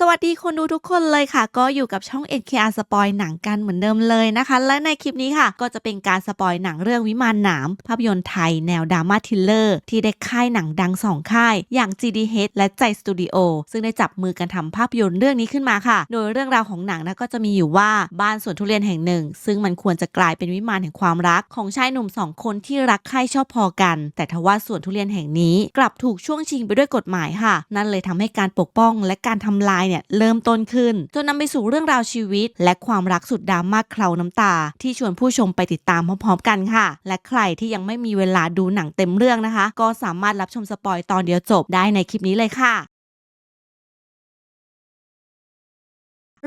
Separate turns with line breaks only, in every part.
สวัสดีคนดูทุกคนเลยค่ะ ก็อยู่กับช่อง NKR สปอยหนังกันเหมือนเดิมเลยนะคะ และในคลิปนี้ค่ะ ก็จะเป็นการสปอยหนังเรื่องวิมานหนาม ภาพยนตร์ไทยแนวดราม่าทิลเลอร์ที่ได้ค่ายหนังดังสองค่าย อย่าง GDH และใจสตูดิโอซึ่งได้จับมือกันทำภาพยนตร์เรื่องนี้ขึ้นมาค่ะ โดยเรื่องราวของหนังนะก็จะมีอยู่ว่าบ้านสวนทุเรียนแห่งหนึ่ง ซึ่งมันควรจะกลายเป็นวิมานแห่งความรักของชายหนุ่มสองคนที่รักใคร่ชอบพอกัน แต่ทว่าสวนทุเรียนแห่งนี้ กลับถูกช่วงชิงไปด้วยกฎหมายค่ะ นั่นเลยทำให้การปกป้องและการทำลายเนี่ยเริ่มต้นขึ้น จนนำไปสู่เรื่องราวชีวิต และความรักสุดดราม่าเคลาน้ำตา ที่ชวนผู้ชมไปติดตามพร้อมๆกันค่ะ และใครที่ยังไม่มีเวลาดูหนังเต็มเรื่องนะคะ ก็สามารถรับชมสปอยตอนเดียวจบได้ในคลิปนี้เลยค่ะ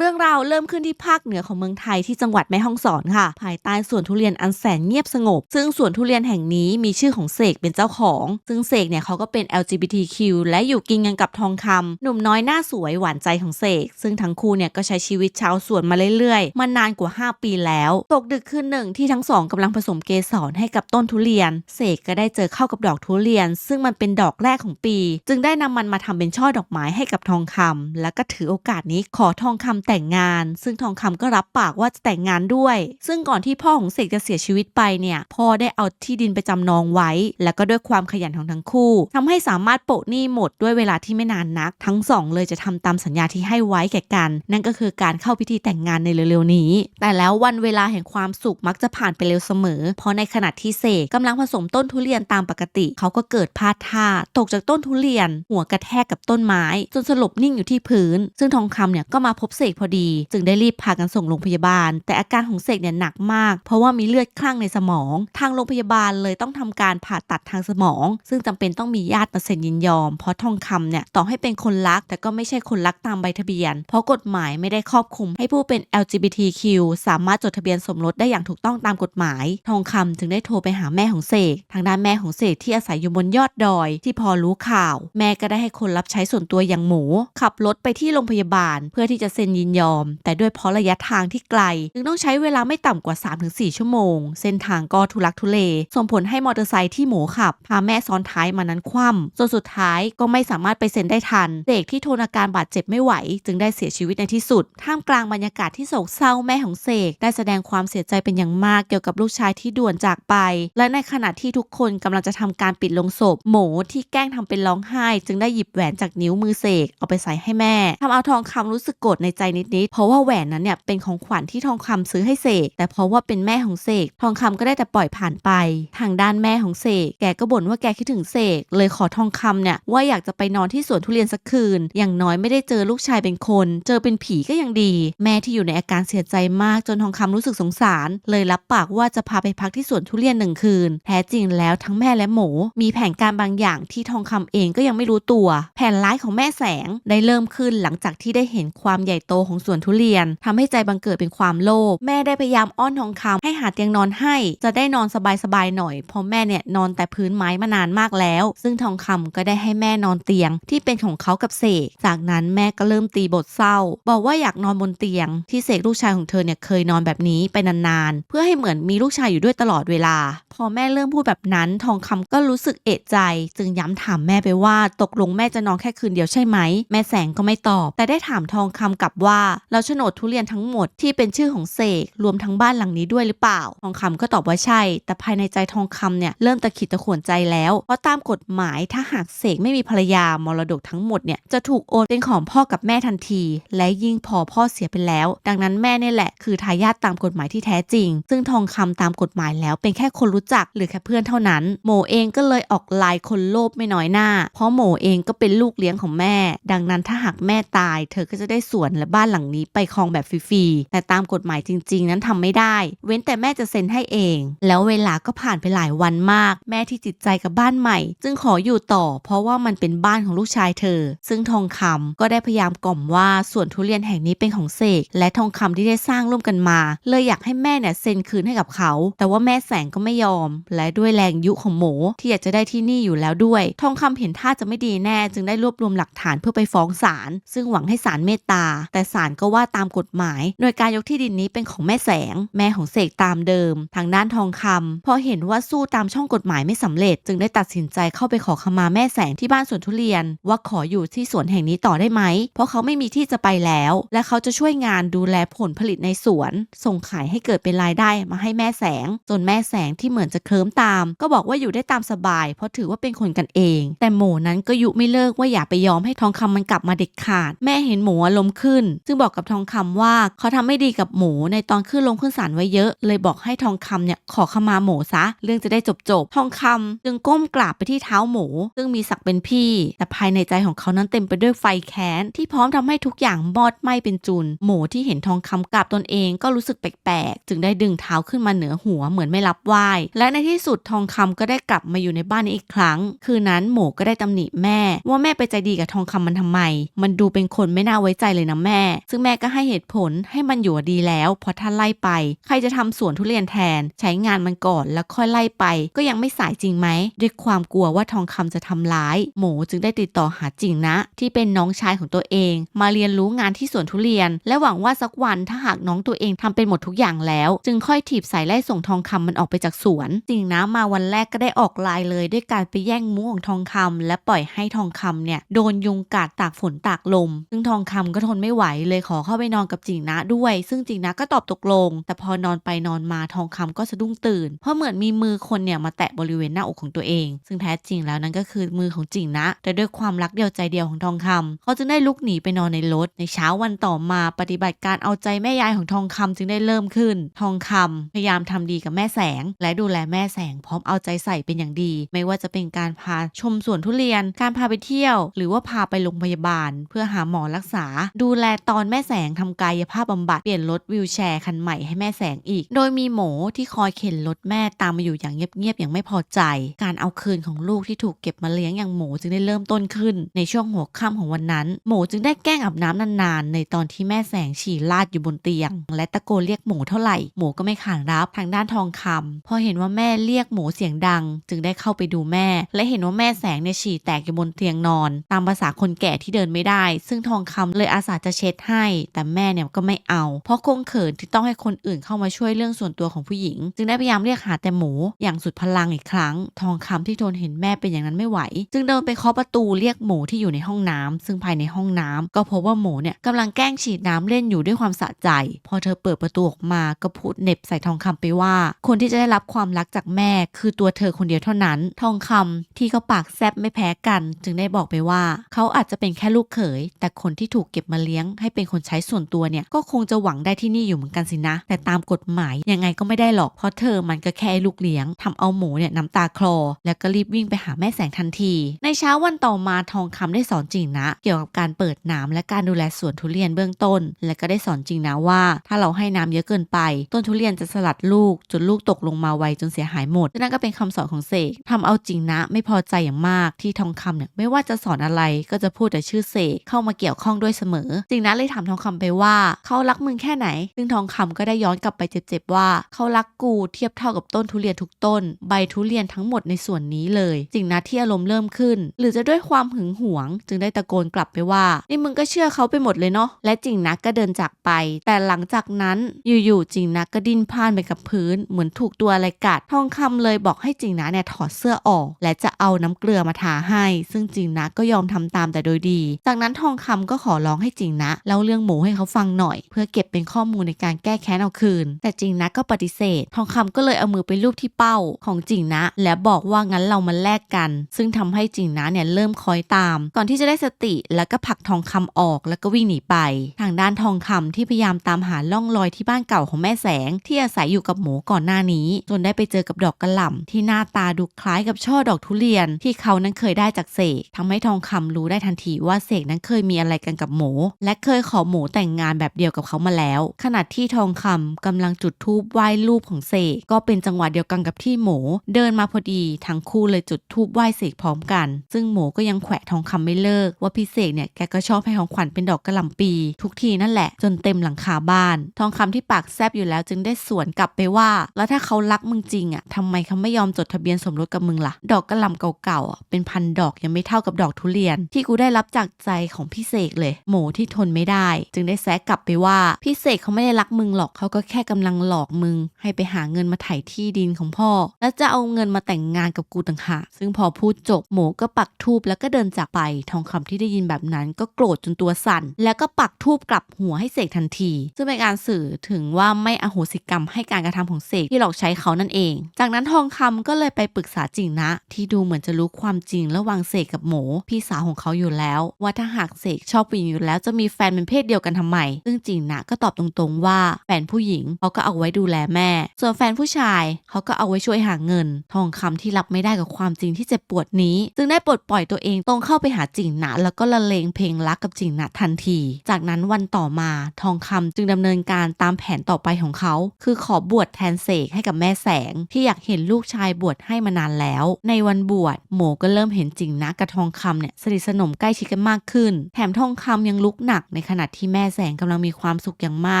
เรื่องราวเริ่มขึ้นที่ภาคเหนือของเมืองไทยที่จังหวัดแม่ฮ่องสอนค่ะ ภายใต้สวนทุเรียนอันแสนเงียบสงบ ซึ่งสวนทุเรียนแห่งนี้มีชื่อของเสกเป็นเจ้าของ ซึ่งเสกเนี่ยเขาก็เป็น LGBTQ และอยู่กินกันกับทองคำหนุ่มน้อยหน้าสวยหวานใจของเสก ซึ่งทั้งคู่เนี่ยก็ใช้ชีวิตชาวสวนมาเรื่อยๆ มานานกว่า 5 ปีแล้ว ตกดึกคืนหนึ่งที่ทั้งสองกำลังผสมเกสรให้กับต้นทุเรียน เสกก็ได้เจอเข้ากับดอกทุเรียน ซึ่งมันเป็นดอกแรกของปี จึงได้นำมันมาทำเป็นช่อดอกไม้ให้กับทองคำแล้วก็ถือโอกาสนี้ขอทองคำแต่งงาน ซึ่งทองคำก็รับปากว่าจะแต่งงานด้วย ซึ่งก่อนที่พ่อของเสกจะเสียชีวิตไปเนี่ยพ่อได้เอาที่ดินไปจำนองไว้ แล้วก็ด้วยความขยันของทั้งคู่ทำให้สามารถโปะหนี้หมดด้วยเวลาที่ไม่นานนัก ทั้งสองเลยจะทำตามสัญญาที่ให้ไว้แก่กัน นั่นก็คือการเข้าพิธีแต่งงานในเร็วๆนี้ แต่แล้ววันเวลาแห่งความสุขมักจะผ่านไปเร็วเสมอ เพราะในขณะที่เสกกำลังผสมต้นทุเรียนตามปกติ เขาก็เกิดพลาดท่า ตกจากต้นทุเรียน หัวกระแทกกับต้นไม้ จนสลบนิ่งอยู่ที่พื้น ซึ่งทองคำเนี่ยก็มาพบเสกพอดี จึงได้รีบพากันส่งโรงพยาบาล แต่อาการของเสกเนี่ยหนักมาก เพราะว่ามีเลือดคลั่งในสมอง ทางโรงพยาบาลเลยต้องทำการผ่าตัดทางสมอง ซึ่งจำเป็นต้องมีญาติมาเซ็นยินยอม เพราะทองคำเนี่ยต่อให้เป็นคนรัก แต่ก็ไม่ใช่คนรักตามใบทะเบียน เพราะกฎหมายไม่ได้ครอบคลุมให้ผู้เป็น LGBTQ สามารถจดทะเบียนสมรสได้อย่างถูกต้องตามกฎหมาย ทองคำจึงได้โทรไปหาแม่ของเสก ทางด้านแม่ของเสกที่อาศัยอยู่บนยอดดอย ที่พอรู้ข่าว แม่ก็ได้ให้คนรับใช้ส่วนตัวอย่างหมู ขับรถไปที่โรงพยาบาล เพื่อที่จะเซ็นยินยอม แต่ด้วยเพราะระยะทางที่ไกล จึงต้องใช้เวลาไม่ต่ำกว่า 3-4 ชั่วโมง เส้นทางก็ทุลักทุเล ส่งผลให้มอเตอร์ไซค์ที่หมูขับ พาแม่ซ้อนท้ายมานั้นคว่ำจนสุดท้ายก็ไม่สามารถไปเซ็นได้ทัน เด็กที่ทนอาการบาดเจ็บไม่ไหว จึงได้เสียชีวิตในที่สุด ท่ามกลางบรรยากาศที่โศกเศร้าแม่ของเสกได้แสดงความเสียใจเป็นอย่างมากเกี่ยวกับลูกชายที่ด่วนจากไป และในขณะที่ทุกคนกำลังจะทำการปิดลงศพ หมูที่แกล้งทำเป็นร้องไห้ จึงได้หยิบแหวนจากนิ้วมือเสกเอาไปใส่ให้แม่ทำเอาทองคำรู้สึกโกรธในใจนิดๆ เพราะว่าแหวนนั้นเนี่ยเป็นของขวัญที่ทองคำซื้อให้เสกแต่เพราะว่าเป็นแม่ของเสกทองคำก็ได้แต่ปล่อยผ่านไป ทางด้านแม่ของเสกแกก็บ่นว่าแกคิดถึงเสกเลยขอทองคำเนี่ยว่าอยากจะไปนอนที่สวนทุเรียนสักคืน อย่างน้อยไม่ได้เจอลูกชายเป็นคน เจอเป็นผีก็ยังดี แม่ที่อยู่ในอาการเสียใจมากจนทองคำรู้สึกสงสาร เลยรับปากว่าจะพาไปพักที่สวนทุเรียนหนึ่งคืน แท้จริงแล้วทั้งแม่และหมูมีแผนการบางอย่างที่ทองคำเองก็ยังไม่รู้ตัว แผนร้ายของแม่แสงได้เริ่มขึ้นหลังจากที่ได้เห็นความใหญ่โตของสวนทุเรียนทำให้ใจบังเกิดเป็นความโลภแม่ได้พยายามอ้อนทองคำให้หาเตียงนอนให้ จะได้นอนสบายๆหน่อยเพราะแม่เนี่ยนอนแต่พื้นไม้มานานมากแล้ว ซึ่งทองคำก็ได้ให้แม่นอนเตียง ที่เป็นของเขากับเสกจากนั้นแม่ก็เริ่มตีบทเศร้า บอกว่าอยากนอนบนเตียง ที่เสกลูกชายของเธอเนี่ยเคยนอนแบบนี้ไปนานๆ เพื่อให้เหมือนมีลูกชายอยู่ด้วยตลอดเวลา พอแม่เริ่มพูดแบบนั้น ทองคำก็รู้สึกเอะใจ จึงย้ำถามแม่ไปว่าตกลงแม่จะนอนแค่คืนเดียวใช่ไหม แม่แสงก็ไม่ตอบ แต่ได้ถามทองคำกลับว่าเราโฉนดทุเรียนทั้งหมดที่เป็นชื่อของเสกรวมทั้งบ้านหลังนี้ด้วยหรือเปล่า ทองคำก็ตอบว่าใช่ แต่ภายในใจทองคำเนี่ยเริ่มตะขิดตะขวนใจแล้ว เพราะตามกฎหมายถ้าหากเสกไม่มีภรรยามรดกทั้งหมดเนี่ยจะถูกโอนเป็นของพ่อกับแม่ทันที และยิ่งพอพ่อเสียไปแล้ว ดังนั้นแม่เนี่ยแหละคือทายาทตามกฎหมายที่แท้จริง ซึ่งทองคำตามกฎหมายแล้วเป็นแค่คนรู้จักหรือแค่เพื่อนเท่านั้น โมเองก็เลยออกลายคนโลภไม่น้อยหน้า เพราะโมเองก็เป็นลูกเลี้ยงของแม่ ดังนั้นถ้าหากแม่ตาย เธอก็จะได้ส่วนและบ้าน้านหลังนี้ไปครองแบบฟรีๆ แต่ตามกฎหมายจริง ๆ นั้นทำไม่ได้ เว้นแต่แม่จะเซ็นให้เอง แล้วเวลาก็ผ่านไปหลายวันมาก แม่ที่จิตใจกับบ้านใหม่ จึงขออยู่ต่อ เพราะว่ามันเป็นบ้านของลูกชายเธอ ซึ่งทองคำก็ได้พยายามกล่อมว่าสวนทุเรียนแห่งนี้เป็นของเสกและทองคำที่ได้สร้างร่วมกันมา เลยอยากให้แม่เนี่ยเซ็นคืนให้กับเขา แต่ว่าแม่แสงก็ไม่ยอม และด้วยแรงยุของหมูที่อยากจะได้ที่นี่อยู่แล้วด้วย ทองคำเห็นท่าจะไม่ดีแน่ จึงได้รวบรวมหลักฐานเพื่อไปฟ้องศาลซึ่งหวังให้ศาลเมตตา แต่ศาลก็ว่าตามกฎหมายโดยการยกที่ดินนี้เป็นของแม่แสง แม่ของเสกตามเดิม ทางด้านทองคำพอเห็นว่าสู้ตามช่องกฎหมายไม่สำเร็จ จึงได้ตัดสินใจเข้าไปขอขมาแม่แสงที่บ้านสวนทุเรียน ว่าขออยู่ที่สวนแห่งนี้ต่อได้ไหม เพราะเขาไม่มีที่จะไปแล้ว และเขาจะช่วยงานดูแลผลผลิตในสวน ส่งขายให้เกิดเป็นรายได้มาให้แม่แสง จนแม่แสงที่เหมือนจะเคลิ้มตาม ก็บอกว่าอยู่ได้ตามสบาย เพราะถือว่าเป็นคนกันเอง แต่หมูนั้นก็ยุไม่เลิกว่าอย่าไปยอมให้ทองคำมันกลับมาเด็ดขาด แม่เห็นหมูอารมณ์ขึ้นจึงบอกกับทองคำว่าเขาทำไม่ดีกับหมูในตอนขึ้นลงขึ้นศาลไว้เยอะ เลยบอกให้ทองคำเนี่ยขอขมาหมูซะ เรื่องจะได้จบจบทองคำจึงก้มกราบไปที่เท้าหมู ซึ่งมีศักดิ์เป็นพี่ แต่ภายในใจของเขานั้นเต็มไปด้วยไฟแค้นที่พร้อมทำให้ทุกอย่างมอดไหม้เป็นจุน หมูที่เห็นทองคำกราบตนเองก็รู้สึกแปลกๆ จึงได้ดึงเท้าขึ้นมาเหนือหัวเหมือนไม่รับไหว้และในที่สุดทองคำก็ได้กลับมาอยู่ในบ้านนี้อีกครั้ง คืนนั้นหมูก็ได้ตำหนิแม่ ว่าแม่ไปใจดีกับทองคำมันทำไม มันดูเป็นคนไม่น่าไว้ใจเลยนะแม่ซึ่งแม่ก็ให้เหตุผลให้มันอยู่ดีแล้วเพราะถ้าไล่ไป ใครจะทำสวนทุเรียนแทน ใช้งานมันก่อนแล้วค่อยไล่ไป ก็ยังไม่สายจริงไหมด้วยความกลัวว่าทองคำจะทำร้าย หมูจึงได้ติดต่อหาจริงนะ ที่เป็นน้องชายของตัวเอง มาเรียนรู้งานที่สวนทุเรียน และหวังว่าสักวันถ้าหากน้องตัวเองทำเป็นหมดทุกอย่างแล้ว จึงค่อยถีบสายไล่ส่งทองคำมันออกไปจากสวนจริงนะมาวันแรกก็ได้ออกลายเลย ด้วยการไปแย่งมุ้งของทองคำและปล่อยให้ทองคำเนี่ยโดนยุงกัดตากฝนตากลม ซึ่งทองคำก็ทนไม่ไหวเลยขอเข้าไปนอนกับจิงนะด้วย ซึ่งจิงนะก็ตอบตกลง แต่พอนอนไปนอนมาทองคำก็สะดุ้งตื่น เพราะเหมือนมีมือคนเนี่ยมาแตะบริเวณหน้าอกของตัวเอง ซึ่งแท้จริงแล้วนั่นก็คือมือของจิงนะ แต่ด้วยความรักเดียวใจเดียวของทองคำเขาจึงได้ลุกหนีไปนอนในรถ ในเช้าวันต่อมาปฏิบัติการเอาใจแม่ยายของทองคำจึงได้เริ่มขึ้น ทองคำพยายามทำดีกับแม่แสง และดูแลแม่แสงพร้อมเอาใจใส่เป็นอย่างดี ไม่ว่าจะเป็นการพาชมสวนทุเรียน การพาไปเที่ยว หรือว่าพาไปโรงพยาบาล เพื่อหาหมอรักษา ดูแลตอนแม่แสงทำกายภาพบำบัดเปลี่ยนรถวิวแชร์คันใหม่ให้แม่แสงอีก โดยมีหมอที่คอยเข็นรถแม่ตามมาอยู่อย่างเงียบๆอย่างไม่พอใจ การเอาคืนของลูกที่ถูกเก็บมาเลี้ยงอย่างหมูจึงได้เริ่มต้นขึ้น ในช่วงหัวค่ำของวันนั้น หมูจึงได้แกล้งอาบน้ำนานๆ ในตอนที่แม่แสงฉี่ลาดอยู่บนเตียง และตะโกนเรียกหมูเท่าไหร่หมูก็ไม่ขานรับทางด้านทองคำพอเห็นว่าแม่เรียกหมูเสียงดัง จึงได้เข้าไปดูแม่ และเห็นว่าแม่แสงเนี่ยฉี่แตกอยู่บนเตียงนอน ตามภาษาคนแก่ที่เดินไม่ได้ ซึ่งทองคำเลยอาสาจะเช็ดให้ แต่แม่เนี่ยก็ไม่เอา เพราะคงเขินที่ต้องให้คนอื่นเข้ามาช่วยเรื่องส่วนตัวของผู้หญิง จึงได้พยายามเรียกหาแต่หมูอย่างสุดพลังอีกครั้ง ทองคำที่ทนเห็นแม่เป็นอย่างนั้นไม่ไหว จึงเดินไปเคาะประตูเรียกหมูที่อยู่ในห้องน้ำซึ่งภายในห้องน้ำก็พบว่าหมูเนี่ยกำลังแกล้งฉีดน้ำเล่นอยู่ด้วยความสะใจ พอเธอเปิดประตูออกมาก็พูดเน็บใส่ทองคำไปว่า คนที่จะได้รับความรักจากแม่ คือตัวเธอคนเดียวเท่านั้น ทองคำที่เขาปากแซบไม่แพ้กัน จึงได้บอกไปว่า เขาอาจจะเป็นแค่ลูกเขย แต่คนที่ถูกเก็บมาเลี้ยงให้เป็นคนใช้ส่วนตัวเนี่ยก็คงจะหวังได้ที่นี่อยู่เหมือนกันสินะ แต่ตามกฎหมายยังไงก็ไม่ได้หรอกเพราะเธอมันก็แค่ลูกเลี้ยงทำเอาหมูเนี่ยน้ำตาคลอ แล้วก็รีบวิ่งไปหาแม่แสงทันที ในเช้าวันต่อมาทองคำได้สอนจริงนะ เกี่ยวกับการเปิดน้ำและการดูแลสวนทุเรียนเบื้องต้น และก็ได้สอนจริงนะว่า ถ้าเราให้น้ำเยอะเกินไป ต้นทุเรียนจะสลัดลูกจนลูกตกลงมาไวจนเสียหายหมดนั่นก็เป็นคำสอนของเสกทำเอาจริงนะ ไม่พอใจอย่างมากที่ทองคำเนี่ยไม่ว่าจะสอนอะไรก็จะพูดแต่ชื่อเสกเข้ามาเกี่ยวข้องด้วยเสมอจริงนะเลยถามทองคำไปว่า เขารักมึงแค่ไหน ซึ่งทองคำก็ได้ย้อนกลับไปเจ็บๆว่า เขารักกูเทียบเท่ากับต้นทุเรียนทุกต้น ใบทุเรียนทั้งหมดในส่วนนี้เลยจิงนะที่อารมณ์เริ่มขึ้น หรือจะด้วยความหึงหวง จึงได้ตะโกนกลับไปว่า นี่มึงก็เชื่อเขาไปหมดเลยเนาะและจิงนะก็เดินจากไป แต่หลังจากนั้นอยู่ๆจิงนะก็ดิ้นพล่านไปกับพื้น เหมือนถูกตัวอะไรกัดทองคำเลยบอกให้จิงนะเนี่ยถอดเสื้อออก และจะเอาน้ำเกลือมาทาให้ ซึ่งจิงนะก็ยอมทำตามแต่โดยดี จากนั้นทองคำก็ขอร้องให้จิงนะเล่าเรื่องหมูให้เขาฟังหน่อย เพื่อเก็บเป็นข้อมูลในการแก้แค้นเอาคืน แต่จริงนะก็ปฏิเสธ ทองคำก็เลยเอามือไปลูบที่เป้าของจริงนะ และบอกว่างั้นเรามาแลกกัน ซึ่งทำให้จริงนะเนี่ยเริ่มคอยตาม ก่อนที่จะได้สติแล้วก็ผลักทองคำออกแล้วก็วิ่งหนีไป ทางด้านทองคำที่พยายามตามหาล่องรอยที่บ้านเก่าของแม่แสง ที่อาศัยอยู่กับหมูก่อนหน้านี้ จนได้ไปเจอกับดอกกระหล่ำที่หน้าตาดูคล้ายกับช่อดอกทุเรียน ที่เขานั้นเคยได้จากเสกทำให้ทองคำรู้ได้ทันทีว่าเสกนั้นเคยมีอะไรกันกับหมู และเคคยขอหมูแต่งงานแบบเดียวกับเขามาแล้ว ขณะที่ทองคำกำลังจุดธูปไหว้รูปของเสกก็เป็นจังหวะเดียวกันกับที่หมู เดินมาพอดีทั้งคู่เลยจุดธูปไหว้เสกพร้อมกัน ซึ่งหมูก็ยังแขวะทองคำไม่เลิก ว่าพี่เสกเนี่ยแกก็ชอบให้ของขวัญเป็นดอกกระหล่ำปี ทุกทีนั่นแหละ จนเต็มหลังคาบ้าน ทองคำที่ปากแซบอยู่แล้วจึงได้สวนกลับไปว่า แล้วถ้าเขารักมึงจริงอะทำไมเขาไม่ยอมจดทะเบียนสมรสกับมึงล่ะ ดอกกระหล่ำเก่าๆเป็นพันดอกยังไม่เท่ากับดอกทุเรียน ที่กูได้รับจากใจของพี่เสกเลย หมูที่ทนไม่ได้ จึงได้แซะกลับไปว่า พี่เสกเขาไม่ได้รักมึงหรอกเขาก็แค่กำลังหลอกมึง ให้ไปหาเงินมาไถ่ที่ดินของพ่อ แล้วจะเอาเงินมาแต่งงานกับกูต่างหากซึ่งพอพูดจบหมูก็ปักทูบแล้วก็เดินจากไป ทองคำที่ได้ยินแบบนั้น ก็โกรธจนตัวสั่น แล้วก็ปักทูบกลับหัวให้เสกทันที ซึ่งเป็นการสื่อถึงว่าไม่อโหสิกรรมให้การกระทำของเสกที่หลอกใช้เขานั่นเอง จากนั้นทองคำก็เลยไปปรึกษาจิงนะ ที่ดูเหมือนจะรู้ความจริงระหว่างเสกกับหมูพี่สาวของเขาอยู่แล้ว ว่าถ้าหากเสกชอบผู้หญิงอยู่แล้วจะมีแฟนเป็นเพศเดียวกันทำไม ซึ่งจริงนะก็ตอบตรงๆว่าแฟนผู้หญิงเขาก็เอาไว้ดูแลแม่ ส่วนแฟนผู้ชายเขาก็เอาไว้ช่วยหาเงิน ทองคำที่รับไม่ได้กับความจริงที่เจ็บปวดนี้ จึงได้ปลดปล่อยตัวเองตรงเข้าไปหาจิงนะแล้วก็ละเลงเพลงรักกับจิงนะทันที จากนั้นวันต่อมาทองคำจึงดำเนินการตามแผนต่อไปของเขา คือขอบวชแทนเสกให้กับแม่แสง ที่อยากเห็นลูกชายบวชให้มานานแล้ว ในวันบวชหมูก็เริ่มเห็นจิงนะกับทองคำเนี่ยสนิทสนมใกล้ชิดกันมากขึ้น แถมทองคำยังลุกหนักในขณะที่แม่แสงกำลังมีความสุขอย่างมา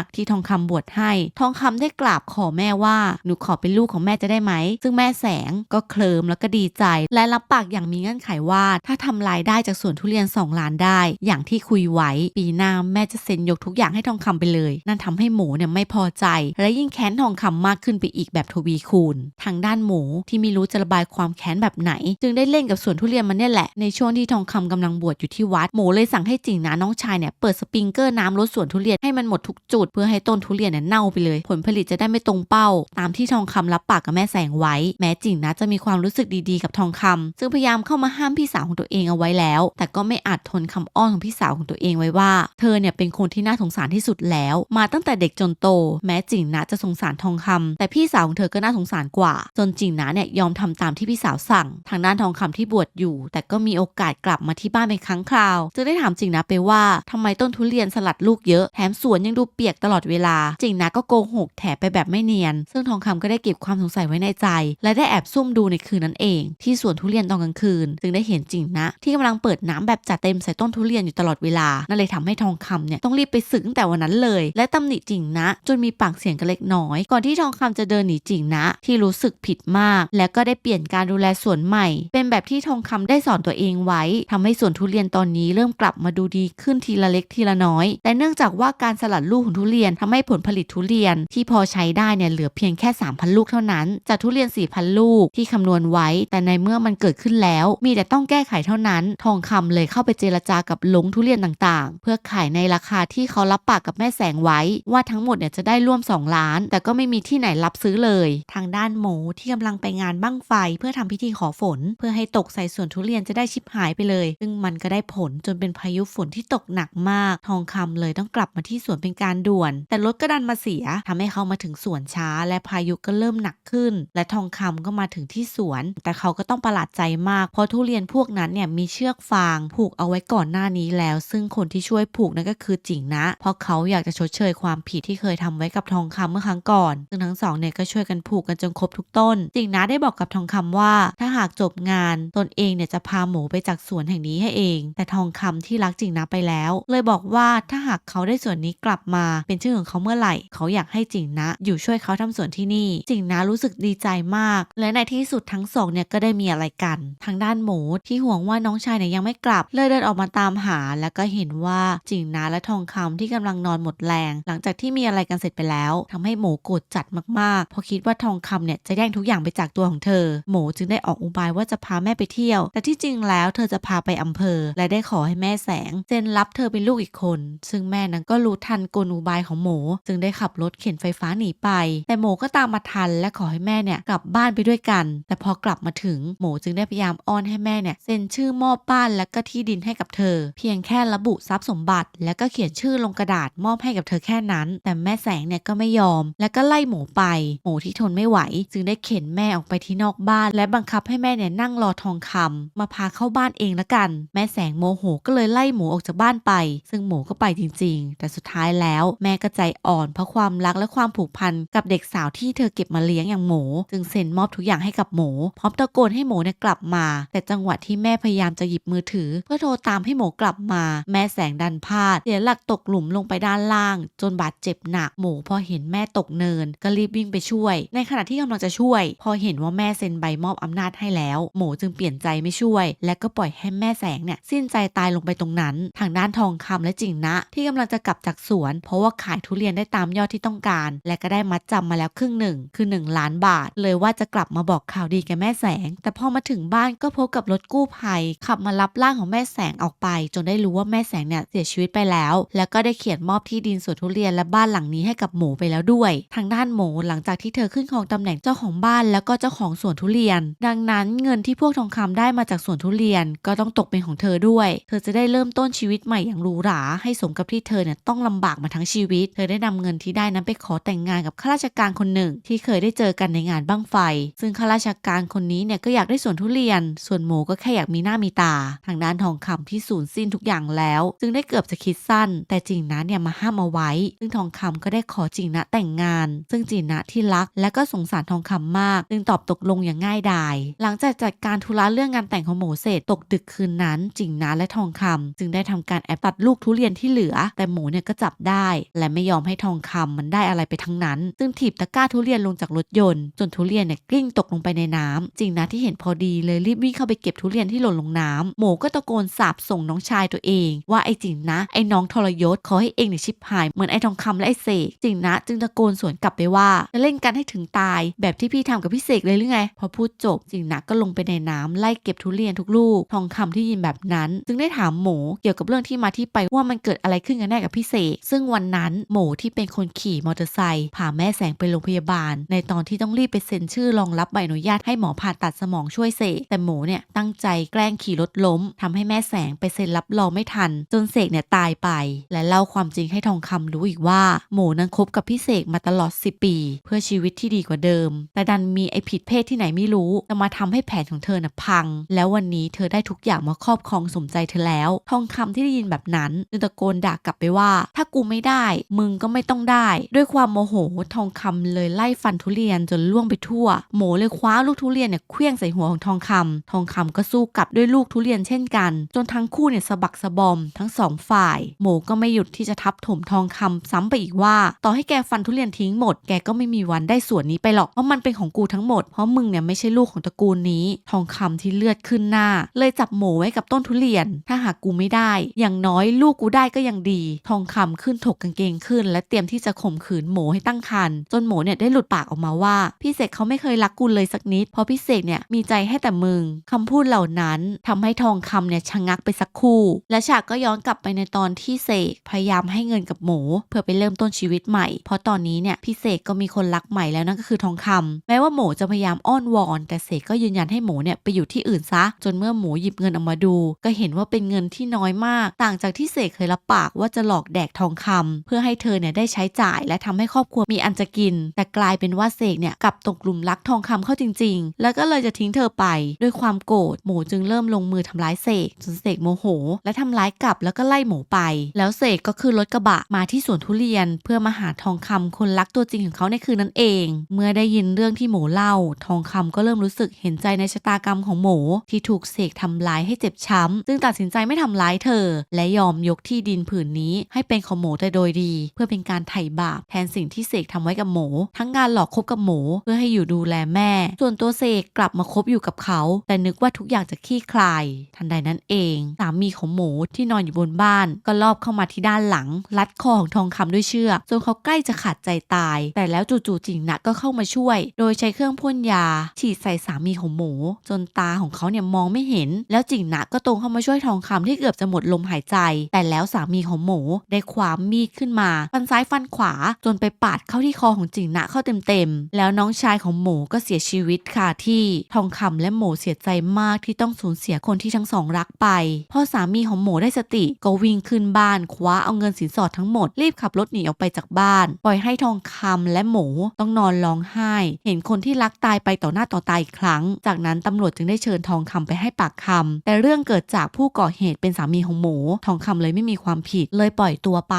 ก ที่ทองคำบวชให้ ทองคำได้กราบขอแม่ว่า หนูขอเป็นลูกของแม่จะได้ไหม ซึ่งแม่แสงก็เคลิมแล้วก็ดีใจ และรับปากอย่างมีเงื่อนไขว่า ถ้าทำรายได้จากสวนทุเรียน 2 ล้านได้ อย่างที่คุยไว้ ปีหน้าแม่จะเซ็นยกทุกอย่างให้ทองคำไปเลย นั่นทำให้หมูเนี่ยไม่พอใจ และยิ่งแค้นทองคำมากขึ้นไปอีกแบบทวีคูณ ทางด้านหมูที่ไม่รู้จะระบายความแค้นแบบไหน จึงได้เล่นกับสวนทุเรียนมันเนี่ยแหละในช่วงที่ทองคำกำลังบวชอยู่ที่วัดหมูเลยสั่งให้จิงนะน้องชายเนี่ยเปิดสปริงเกอร์น้ำลดส่วนทุเรียนให้มันหมดทุกจุด เพื่อให้ต้นทุเรียนเนี่ยเน่าไปเลย ผลผลิตจะได้ไม่ตรงเป้า ตามที่ทองคำรับปากกับแม่แสงไว้ แม้จิงนะจะมีความรู้สึกดีๆกับทองคำซึ่งพยายามเข้ามาห้ามพี่สาวของตัวเองเอาไว้แล้ว แต่ก็ไม่อาจทนคำอ้อนของพี่สาวของตัวเองไว้ว่า เธอเนี่ยเป็นคนที่น่าสงสารที่สุดแล้ว มาตั้งแต่เด็กจนโต แม้จิงนะจะสงสารทองคำแต่พี่สาวของเธอก็น่าสงสารกว่า จนจิงนะเนี่ยยอมทำตามที่พี่สาวสั่ง ทางด้านทองคำที่บวชอยู่ แต่ก็มีโอกาสกลับมาที่บ้านเป็นครั้งคราวจึงได้ถามจิงนะไปว่าทำไมต้น้นทุเรียนสลัดลูกเยอะ แถมสวนยังดูเปียกตลอดเวลา จริงนะก็โกหกแถไปแบบไม่เนียน ซึ่งทองคำก็ได้เก็บความสงสัยไว้ในใจ และได้แอบซุ่มดูในคืนนั้นเอง ที่สวนทุเรียนตอนกลางคืน จึงได้เห็นจริงนะ ที่กำลังเปิดน้ำแบบจัดเต็มใส่ต้นทุเรียนอยู่ตลอดเวลา นั่นเลยทำให้ทองคำเนี่ยต้องรีบไปสึกตั้งแต่วันนั้นเลย และตำหนิจริงนะ จนมีปากเสียงกันเล็กน้อย ก่อนที่ทองคำจะเดินหนีจริงนะ ที่รู้สึกผิดมาก และก็ได้เปลี่ยนการดูแลสวนใหม่ เป็นแบบที่ทองคำได้สอนตัวเองไว้ทำให้สวนทุเรียนตอนนี้เริ่มกลับมาดูดีขึ้นทีละเล็กทีละน้อย แต่เนื่องจากว่าการสลัดลูกของทุเรียนทำให้ผลผลิตทุเรียนที่พอใช้ได้เนี่ยเหลือเพียงแค่ 3,000 ลูกเท่านั้น จากทุเรียน 4,000 ลูกที่คำนวณไว้ แต่ในเมื่อมันเกิดขึ้นแล้ว มีแต่ต้องแก้ไขเท่านั้น ทองคำเลยเข้าไปเจรจากับลงทุเรียนต่างๆ เพื่อขายในราคาที่เขารับปากกับแม่แสงไว้ ว่าทั้งหมดเนี่ยจะได้ร่วม 2 ล้าน แต่ก็ไม่มีที่ไหนรับซื้อเลย ทางด้านหมูที่กำลังไปงานบั้งไฟ เพื่อทำพิธีขอฝน เพื่อให้ตกใส่ส่วนทุเรียนจะได้ชิบหายไปเลย ซึ่งมันก็ได้ผลจนเป็นพายุฝนที่ตกหนักมากทองคำเลยต้องกลับมาที่สวนเป็นการด่วน แต่รถก็ดันมาเสียทำให้เขามาถึงสวนช้า และพายุก็เริ่มหนักขึ้น และทองคำก็มาถึงที่สวน แต่เขาก็ต้องประหลาดใจมาก เพราะทุเรียนพวกนั้นเนี่ยมีเชือกฟางผูกเอาไว้ก่อนหน้านี้แล้ว ซึ่งคนที่ช่วยผูกนั่นก็คือจิงนะ เพราะเขาอยากจะชดเชยความผิดที่เคยทำไว้กับทองคำเมื่อครั้งก่อนซึ่งทั้งสองเนี่ยก็ช่วยกันผูกกันจนครบทุกต้น จิงนะได้บอกกับทองคำว่า ถ้าหากจบงานตนเองเนี่ยจะพาหมูไปจากสวนแห่งนี้ให้เอง แต่ทองคำที่รักจิงนะไปแล้ว เลยบอกอกว่าถ้าหากเขาได้ส่วนนี้กลับมาเป็นชื่อของเขาเมื่อไหร่ เขาอยากให้จิงนะ อยู่ช่วยเขาทำส่วนที่นี่ จิงนะรู้สึกดีใจมาก และในที่สุดทั้งสองเนี่ยก็ได้มีอะไรกัน ทางด้านหมูที่ห่วงว่าน้องชายเนี่ยยังไม่กลับ เลยเดินออกมาตามหา แล้วก็เห็นว่าจิงนะและทองคำที่กำลังนอนหมดแรง หลังจากที่มีอะไรกันเสร็จไปแล้วทำให้หมูโกรธจัดมากๆเพราะคิดว่าทองคำเนี่ยจะแย่งทุกอย่างไปจากตัวของเธอ หมูจึงได้ออกอุบายว่าจะพาแม่ไปเที่ยว แต่ที่จริงแล้วเธอจะพาไปอำเภอ และได้ขอให้แม่แสงเซ็นรับเธอเป็นลูกอีกคน ซึ่งแม่นั้นก็รู้ทันกลอุบายของหมูจึงได้ขับรถเข็นไฟฟ้าหนีไป แต่หมูก็ตามมาทันและขอให้แม่เนี่ยกลับบ้านไปด้วยกัน แต่พอกลับมาถึงหมูจึงได้พยายามอ้อนให้แม่เนี่ยเซ็นชื่อมอบบ้านและก็ที่ดินให้กับเธอ เพียงแค่ระบุทรัพย์สมบัติ และก็เขียนชื่อลงกระดาษมอบให้กับเธอแค่นั้น แต่แม่แสงเนี่ยก็ไม่ยอม และก็ไล่หมูไป หมูที่ทนไม่ไหว จึงได้เข็นแม่ออกไปที่นอกบ้าน และบังคับให้แม่เนี่ยนั่งรอทองคำมาพาเข้าบ้านเองละกัน แม่แสงโมโหก็เลยไล่หมูออกจากบ้านไปซึ่งหมูก็ไปจริง ๆ แต่สุดท้ายแล้วแม่ก็ใจอ่อนเพราะความรักและความผูกพันกับเด็กสาวที่เธอเก็บมาเลี้ยงอย่างหมู จึงเซ็นมอบทุกอย่างให้กับหมูพร้อมตะโกนให้หมูเนี่ยกลับมา แต่จังหวะที่แม่พยายามจะหยิบมือถือ เพื่อโทรตามให้หมูกลับมา แม่แสงดันพลาดเสียหลักตกหลุมลงไปด้านล่าง จนบาดเจ็บหนักหมูพอเห็นแม่ตกเนิน ก็รีบวิ่งไปช่วย ในขณะที่กำลังจะช่วย พอเห็นว่าแม่เซ็นใบมอบอำนาจให้แล้ว หมูจึงเปลี่ยนใจไม่ช่วย และก็ปล่อยให้แม่แสงเนี่ยสิ้นใจตายลงไปตรงนั้น ทางด้านทองคำและจิงนะ ที่กำลังจะกลับจากสวน เพราะว่าขายทุเรียนได้ตามยอดที่ต้องการ และก็ได้มัดจำมาแล้วครึ่งหนึ่งคือ 1 ล้านบาท เลยว่าจะกลับมาบอกข่าวดีแกแม่แสง แต่พอมาถึงบ้านก็พบกับรถกู้ภัย ขับมารับร่างของแม่แสงออกไป จนได้รู้ว่าแม่แสงเนี่ยเสียชีวิตไปแล้ว แล้วก็ได้เขียนมอบที่ดินสวนทุเรียนและบ้านหลังนี้ให้กับหมูไปแล้วด้วย ทางด้านหมูหลังจากที่เธอขึ้นครองตำแหน่งเจ้าของบ้านแล้วก็เจ้าของสวนทุเรียน ดังนั้นเงินที่พวกทองคำได้มาจากสวนทุเรียน ก็ต้องตกเป็นของเธอด้วย เธอจะได้เริ่มต้นชีวิตใหม่อย่างรูหราให้สมกับที่เธอเนี่ยต้องลำบากมาทั้งชีวิต เธอได้นำเงินที่ได้นั้นไปขอแต่งงานกับข้าราชการคนหนึ่ง ที่เคยได้เจอกันในงานบั้งไฟ ซึ่งข้าราชการคนนี้เนี่ยก็อยากได้ส่วนทุเรียน ส่วนหมูก็แค่อยากมีหน้ามีตา ทางด้านทองคำที่สูญสิ้นทุกอย่างแล้ว จึงได้เกือบจะคิดสั้น แต่จริงนะเนี่ยมาห้ามเอาไว้ ซึ่งทองคำก็ได้ขอจริงนะแต่งงาน ซึ่งจริงนะที่รักและก็สงสารทองคำมาก จึงตอบตกลงอย่างง่ายดาย หลังจากจัดการธุระเรื่องงานแต่งของหมูเสร็จตกดึกคืนนั้นจริงนะและทองคำจึงได้ทำการแอบตัดลูกทุเรียนที่เหลือ แต่หมูเนี่ยก็จับได้ และไม่ยอมให้ทองคำมันได้อะไรไปทั้งนั้น ซึ่งถีบตะกร้าทุเรียนลงจากรถยนต์จนทุเรียนเนี่ยกลิ้งตกลงไปในน้ำจริงนะที่เห็นพอดีเลยรีบวิ่งเข้าไปเก็บทุเรียนที่หล่นลงน้ำหมูก็ตะโกนสาบส่งน้องชายตัวเอง ว่าไอ้จริงนะ ไอ้น้องทรยศขอให้เองเนี่ยชิบหายเหมือนไอ้ทองคำและไอ้เสกจริงนะ จึงตะโกนสวนกลับไปว่าจะเล่นกันให้ถึงตาย แบบที่พี่ทำกับพี่เสกเลยหรือไง พอพูดจบจริงนะก็ลงไปในน้ำไล่เก็บทุเรียนทุกลูกทองคำที่ยินแบบนั้น จึงได้ถามหมูเกี่ยวกับเรื่องที่มาที่ไปว่ามันเกิดอะไรขึ้นกันแน่กับพี่เสกซึ่งวันนั้นหมูที่เป็นคนขี่มอเตอร์ไซค์พาแม่แสงไปโรงพยาบาล ในตอนที่ต้องรีบไปเซ็นชื่อรองรับใบอนุญาตให้หมอผ่าตัดสมองช่วยเสกแต่หมูเนี่ยตั้งใจแกล้งขี่รถล้มทำให้แม่แสงไปเซ็นรับรองไม่ทัน จนเสกเนี่ยตายไป และเล่าความจริงให้ทองคำรู้อีกว่า หมูนั้นคบกับพี่เสกมาตลอด 10 ปี เพื่อชีวิตที่ดีกว่าเดิม แต่ดันมีไอผิดเพศที่ไหนไม่รู้จะมาทำให้แผนของเธอน่ะพัง แล้ววันนี้เธอได้ทุกอย่างมาครอบครองสมใจเธอแล้ว ทองคำที่ได้ยินแบบนั้นจึงตะโกนด่ากลับไปว่า ถ้ากูไม่ได้ มึงก็ไม่ต้องได้ ด้วยความโมโหทองคำเลยไล่ฟันทุเรียนจนล่วงไปทั่ว หมูเลยคว้าลูกทุเรียนเนี่ยเคลื่องใส่หัวของทองคำทองคำก็สู้กลับด้วยลูกทุเรียนเช่นกัน จนทั้งคู่เนี่ยสะบักสะบอมทั้งสองฝ่าย หมูก็ไม่หยุดที่จะทับถมทองคำซ้ำไปอีกว่า ต่อให้แกฟันทุเรียนทิ้งหมด แกก็ไม่มีวันได้ส่วนนี้ไปหรอกเพราะมันเป็นของกูทั้งหมดเพราะมึงเนี่ยไม่ใช่ลูกของตระกูลนี้ ทองคำที่เลือดขึ้นหน้า เลยจับหมูไว้กับต้นทุเรียน ถ้าหากกูไม่ได้ อย่างน้อยลูกกูได้ก็ยังดี ทองคำขึ้นถกกางเกงขึ้น และเตรียมที่จะข่มขืนหมูให้ตั้งครรภ์จนหมูเนี่ยได้หลุดปากออกมาว่าพี่เสกเขาไม่เคยรักกูเลยสักนิด เพราะพี่เสกเนี่ยมีใจให้แต่มึงคำพูดเหล่านั้นทำให้ทองคำเนี่ยชะงักไปสักครู่ และฉากก็ย้อนกลับไปในตอนที่เสกพยายามให้เงินกับหมู เพื่อไปเริ่มต้นชีวิตใหม่ เพราะตอนนี้เนี่ยพี่เสกก็มีคนรักใหม่แล้วนั่นก็คือทองคำแม้ว่าหมูจะพยายามอ้อนวอน แต่เสกก็ยืนยันให้หมูเนี่ยไปอยู่ที่อื่นซะ จนเมื่อหมูหยิบเงินออกมาดู ก็เห็นว่าเป็นเงินที่น้อยมาก ต่างจากที่เสกเคยรับปากว่าจะหลอกแดกทองคำเพื่อให้เธอเนี่ยได้ใช้จ่าย และทำให้ครอบครัวมีอันจะกิน แต่กลายเป็นว่าเสกเนี่ยกลับตกหลุมรักทองคำเข้าจริง ๆ แล้วก็เลยจะทิ้งเธอไป ด้วยความโกรธหมูจึงเริ่มลงมือทำร้ายเสกจนเสกโมโห และทำร้ายกลับแล้วก็ไล่หมูไป แล้วเสกก็คือรถกระบะมาที่สวนทุเรียน เพื่อมาหาทองคำคนรักตัวจริงของเขาในคืนนั้นเอง เมื่อได้ยินเรื่องที่หมูเล่า ทองคำก็เริ่มรู้สึกเห็นใจในชะตากรรมของหมูที่ถูกเสกทำร้ายให้เจ็บช้ำจึงตัดสินใจไม่ทำร้ายเธอ และยอมยกที่ดินผืนนี้ให้เป็นของหมูแต่โดยดี เพื่อเป็นการไถ่บาปแทนสิ่งที่เสกทำไว้กับหมูทั้งการหลอกคบกับหมูเพื่อให้อยู่ดูแลแม่ ส่วนตัวเสกกลับมาคบอยู่กับเขา แต่นึกว่าทุกอย่างจะคลี่คลาย ทันใดนั้นเองสามีของหมูที่นอนอยู่บนบ้าน ก็ลอบเข้ามาที่ด้านหลังรัดคอของทองคำด้วยเชือกจนเขาใกล้จะขาดใจตาย แต่แล้วจู่ๆจิงนะก็เข้ามาช่วย โดยใช้เครื่องพ่นยา ฉีดใส่สามีของหมู จนตาของเขาเนี่ยมองไม่เห็น แล้วจิงนะก็ตรงเข้ามาช่วยทองคำที่เกือบจะหมดลมหายใจแต่แล้วสามีของหมูได้คว้ามมีดขึ้นมาฟันซ้ายฟันขวาจนไปปาดเข้าที่คอของจิงนะเข้าเต็มๆ แล้วน้องชายของหมูก็เสียชีวิตค่ะที่ทองคำและหมูเสียใจมากที่ต้องสูญเสียคนที่ทั้งสองรักไป พอสามีของหมูได้สติก็วิ่งขึ้นบ้านคว้าเอาเงินสินสอดทั้งหมดรีบขับรถหนีออกไปจากบ้าน ปล่อยให้ทองคำและหมูต้องนอนร้องไห้ เห็นคนที่รักตายไปต่อหน้าต่อตาอีกครั้ง จากนั้นตำรวจจึงได้เชิญทองคำไปให้ปากคำแต่เรื่องเกิดจากผู้ก่อเหตุเป็นสามีของหมู ทองคำเลยไม่มีความผิด เลยปล่อยตัวไป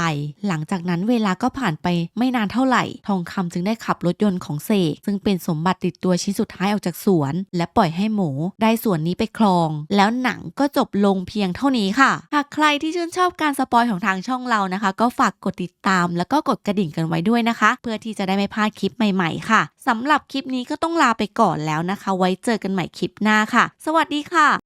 หลังจากนั้นเวลาก็ผ่านไปไม่นานเท่าไหร่ ทองคำจึงได้ขับรถยนต์ของเสกซึ่งเป็นสมบัติติดตัวชิ้นสุดท้ายออกจากสวน และปล่อยให้หมูได้ส่วนนี้ไปครอง แล้วหนังก็จบลงเพียงเท่านี้ค่ะ หากใครที่ชื่นชอบการสปอยของทางช่องเรานะคะ ก็ฝากกดติดตาม แล้วก็กดกระดิ่งกันไว้ด้วยนะคะ เพื่อที่จะได้ไม่พลาดคลิปใหม่ๆ ค่ะสำหรับคลิปนี้ก็ต้องลาไปก่อนแล้วนะคะ ไว้เจอกันใหม่คลิปหน้าค่ะ สวัสดีค่ะ